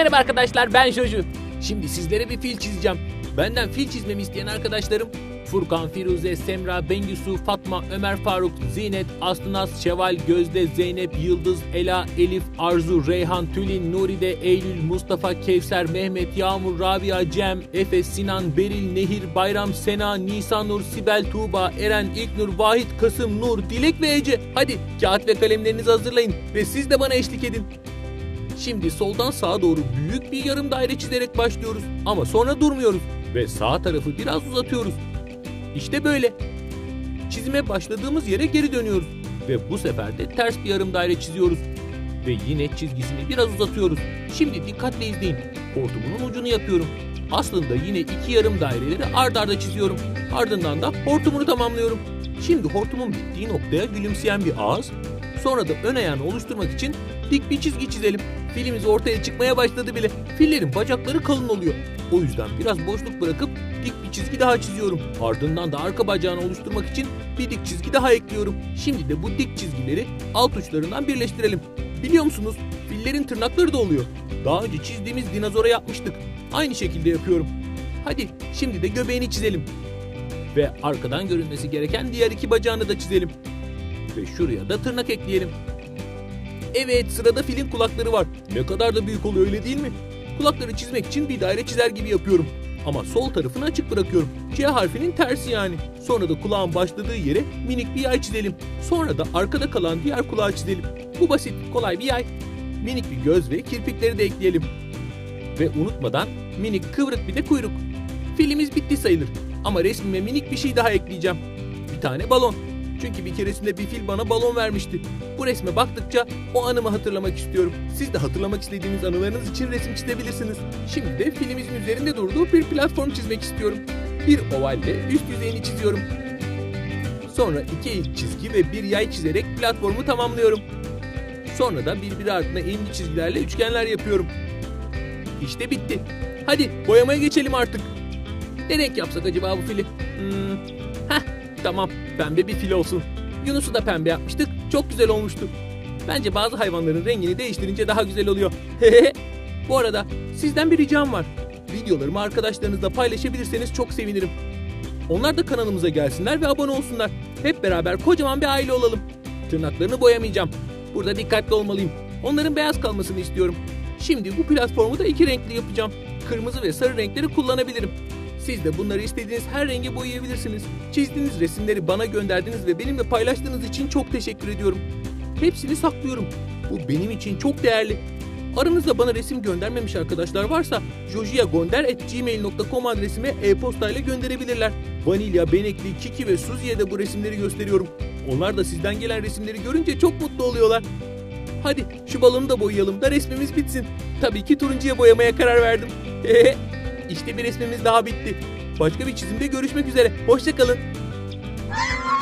Merhaba arkadaşlar ben Joju. Şimdi sizlere bir fil çizeceğim. Benden fil çizmemi isteyen arkadaşlarım Furkan, Firuze, Semra, Bengisu, Fatma, Ömer Faruk, Zinet, Aslınas, Şeval, Gözde, Zeynep, Yıldız, Ela, Elif, Arzu, Reyhan, Tülin, Nuride, Eylül, Mustafa, Kevser, Mehmet, Yağmur, Rabia, Cem, Efe, Sinan, Beril, Nehir, Bayram, Sena, Nisan Nur, Sibel, Tuğba, Eren, İlknur, Vahit, Kasım, Nur, Dilek ve Ece. Hadi kağıt ve kalemlerinizi hazırlayın ve siz de bana eşlik edin. Şimdi soldan sağa doğru büyük bir yarım daire çizerek başlıyoruz. Ama sonra durmuyoruz ve sağ tarafı biraz uzatıyoruz. İşte böyle. Çizime başladığımız yere geri dönüyoruz ve bu sefer de ters bir yarım daire çiziyoruz. Ve yine çizgisini biraz uzatıyoruz. Şimdi dikkatle izleyin. Hortumunun ucunu yapıyorum. Aslında yine iki yarım daireleri ard arda çiziyorum. Ardından da hortumunu tamamlıyorum. Şimdi hortumun bittiği noktaya gülümseyen bir ağız, sonra da ön ayağını oluşturmak için dik bir çizgi çizelim. Filimiz ortaya çıkmaya başladı bile. Fillerin bacakları kalın oluyor. O yüzden biraz boşluk bırakıp dik bir çizgi daha çiziyorum. Ardından da arka bacağını oluşturmak için bir dik çizgi daha ekliyorum. Şimdi de bu dik çizgileri alt uçlarından birleştirelim. Biliyor musunuz? Fillerin tırnakları da oluyor. Daha önce çizdiğimiz dinozora yapmıştık. Aynı şekilde yapıyorum. Hadi şimdi de göbeğini çizelim. Ve arkadan görünmesi gereken diğer iki bacağını da çizelim. Ve şuraya da tırnak ekleyelim. Evet sırada filin kulakları var. Ne kadar da büyük oluyor öyle değil mi? Kulakları çizmek için bir daire çizer gibi yapıyorum. Ama sol tarafını açık bırakıyorum. C harfinin tersi yani. Sonra da kulağın başladığı yere minik bir yay çizelim. Sonra da arkada kalan diğer kulağı çizelim. Bu basit, kolay bir yay. Minik bir göz ve kirpikleri de ekleyelim. Ve unutmadan minik kıvrık bir de kuyruk. Filimiz bitti sayılır. Ama resmime minik bir şey daha ekleyeceğim. Bir tane balon. Çünkü bir keresinde bir fil bana balon vermişti. Bu resme baktıkça o anımı hatırlamak istiyorum. Siz de hatırlamak istediğiniz anılarınız için resim çizebilirsiniz. Şimdi de filimizin üzerinde durduğu bir platform çizmek istiyorum. Bir ovalde üst yüzeyini çiziyorum. Sonra iki eğik çizgi ve bir yay çizerek platformu tamamlıyorum. Sonra da birbiri ardına eğimli çizgilerle üçgenler yapıyorum. İşte bitti. Hadi boyamaya geçelim artık. Ne renk yapsak acaba bu fili? Hmm, tamam pembe bir fil olsun. Yunus'u da pembe yapmıştık. Çok güzel olmuştu. Bence bazı hayvanların rengini değiştirince daha güzel oluyor. bu arada sizden bir ricam var. Videolarımı arkadaşlarınızla paylaşabilirseniz çok sevinirim. Onlar da kanalımıza gelsinler ve abone olsunlar. Hep beraber kocaman bir aile olalım. Tırnaklarını boyamayacağım. Burada dikkatli olmalıyım. Onların beyaz kalmasını istiyorum. Şimdi bu platformu da iki renkli yapacağım. Kırmızı ve sarı renkleri kullanabilirim. Siz de bunları istediğiniz her renge boyayabilirsiniz. Çizdiğiniz resimleri bana gönderdiniz ve benimle paylaştığınız için çok teşekkür ediyorum. Hepsini saklıyorum. Bu benim için çok değerli. Aranızda bana resim göndermemiş arkadaşlar varsa jojiagonder.gmail.com adresime e-posta ile gönderebilirler. Vanilya, Benekli, Kiki ve Suzi'ye de bu resimleri gösteriyorum. Onlar da sizden gelen resimleri görünce çok mutlu oluyorlar. Hadi şu balonu da boyayalım da resmimiz bitsin. Tabii ki turuncuya boyamaya karar verdim. İşte bir resmimiz daha bitti. Başka bir çizimde görüşmek üzere. Hoşçakalın.